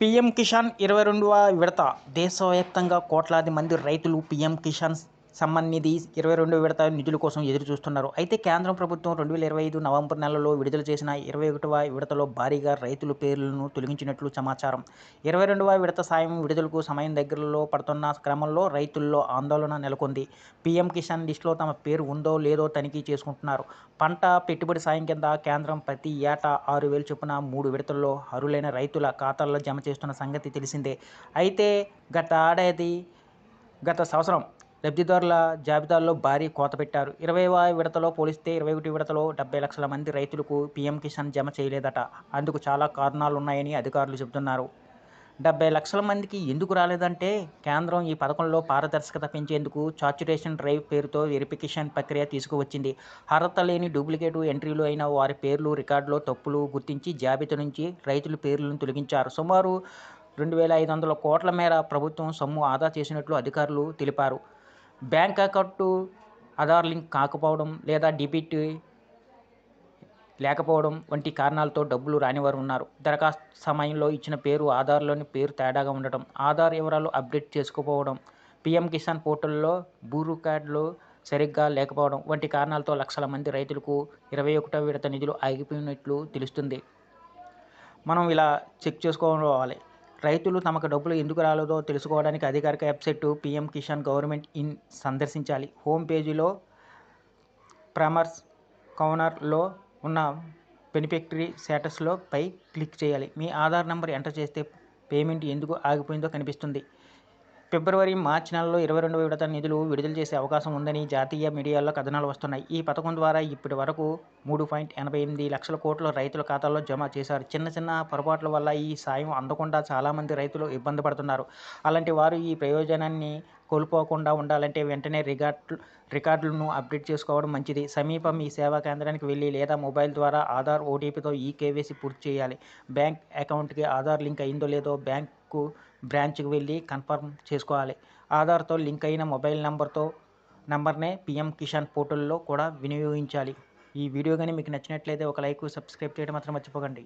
PM Kisan ఇరవై రెండవ విడత దేశవ్యాప్తంగా కోట్లాది మంది రైతులు పీఎం కిసాన్ సంబంధించి నిధి ఇరవై రెండు విడత నిధుల కోసం ఎదురు చూస్తున్నారు అయితే కేంద్ర ప్రభుత్వం రెండు వేల ఇరవై ఐదు నవంబర్ నెలలో విడుదల చేసిన ఇరవై ఒకటవ విడతలో భారీగా రైతుల పేర్లను తొలగించినట్లు సమాచారం. ఇరవై రెండవ విడత సాయం విడుదలకు సమయం దగ్గరలో పడుతున్న క్రమంలో రైతుల్లో ఆందోళన నెలకొంది. పీఎం కిసాన్ లిస్టులో తమ పేరు ఉందో లేదో తనిఖీ చేసుకుంటున్నారు. పంట పెట్టుబడి సాయం కింద కేంద్రం ప్రతి ఏటా ఆరు వేలు చొప్పున మూడు విడతల్లో అర్హులైన రైతుల ఖాతాల్లో జమ చేస్తున్న సంగతి తెలిసిందే. అయితే గత ఏడాది గత సంవత్సరం లబ్ధిదారుల జాబితాల్లో భారీ కోత పెట్టారు. ఇరవైవ విడతలో పోలిస్తే ఇరవై ఒకటి విడతలో డెబ్బై లక్షల మంది రైతులకు పీఎం కిసాన్ జమ చేయలేదట. అందుకు చాలా కారణాలు ఉన్నాయని అధికారులు చెబుతున్నారు. డెబ్బై లక్షల మందికి ఎందుకు రాలేదంటే కేంద్రం ఈ పథకంలో పారదర్శకత పెంచేందుకు సాచురేషన్ డ్రైవ్ పేరుతో వెరిఫికేషన్ ప్రక్రియ తీసుకువచ్చింది. అర్హత లేని డూప్లికేట్ ఎంట్రీలు అయిన వారి పేర్లు రికార్డులో తప్పులు గుర్తించి జాబితా నుంచి రైతుల పేర్లను తొలగించారు. సుమారు రెండు వేల ఐదు వందల కోట్ల మేర ప్రభుత్వం సొమ్ము ఆదా చేసినట్లు అధికారులు తెలిపారు. బ్యాంక్ అకౌంటు ఆధార్ లింక్ కాకపోవడం లేదా డెబిట్ లేకపోవడం వంటి కారణాలతో డబ్బులు రానివారు ఉన్నారు. దరఖాస్తు సమయంలో ఇచ్చిన పేరు ఆధార్లోని పేరు తేడాగా ఉండటం ఆధార్ వివరాలు అప్డేట్ చేసుకోకపోవడం పీఎం కిసాన్ పోర్టల్లో బూరు కార్డులు సరిగ్గా లేకపోవడం వంటి కారణాలతో లక్షల మంది రైతులకు ఇరవై ఒకటో విడత నిధులు ఆగిపోయినట్లు తెలుస్తుంది. మనం ఇలా చెక్ చేసుకోవాలి. రైతులు తమకు డబ్బులు ఎందుకు రాలేదో తెలుసుకోవడానికి అధికారిక website PM Kisan government in సందర్శించాలి. హోమ్ పేజీలో ప్రామర్స్ కౌనర్లో ఉన్న బెనిఫిషరీ స్టేటస్లో పై క్లిక్ చేయాలి. మీ ఆధార్ నెంబర్ ఎంటర్ చేస్తే పేమెంట్ ఎందుకు ఆగిపోయిందో కనిపిస్తుంది. ఫిబ్రవరి మార్చి నెలలో ఇరవై రెండవ విడత నిధులు విడుదల చేసే అవకాశం ఉందని జాతీయ మీడియాలో కథనాలు వస్తున్నాయి. ఈ పథకం ద్వారా ఇప్పటి వరకు మూడు పాయింట్ ఎనభై ఎనిమిది లక్షల కోట్ల రైతుల ఖాతాల్లో జమ చేశారు. చిన్న చిన్న పొరపాట్ల వల్ల ఈ సాయం అందకుండా చాలామంది రైతులు ఇబ్బంది పడుతున్నారు. అలాంటి వారు ఈ ప్రయోజనాన్ని కోల్పోకుండా ఉండాలంటే వెంటనే రికార్డు రికార్డులను అప్డేట్ చేసుకోవడం మంచిది. సమీప మీ సేవా కేంద్రానికి వెళ్ళి లేదా మొబైల్ ద్వారా ఆధార్ ఓటీపీతో ఈ కేవైసీ పూర్తి చేయాలి. బ్యాంక్ అకౌంట్కి ఆధార్ లింక్ అయిందో లేదో బ్యాంకు బ్రాంచ్కి వెళ్ళి కన్ఫర్మ్ చేసుకోవాలి. ఆధార్తో లింక్ అయిన మొబైల్ నెంబర్తో నెంబర్నే పిఎం కిసాన్ పోర్టల్లో కూడా వినియోగించాలి. ఈ వీడియో కానీ మీకు నచ్చినట్లయితే ఒక లైక్ సబ్స్క్రైబ్ చేయడం మాత్రం మర్చిపోకండి.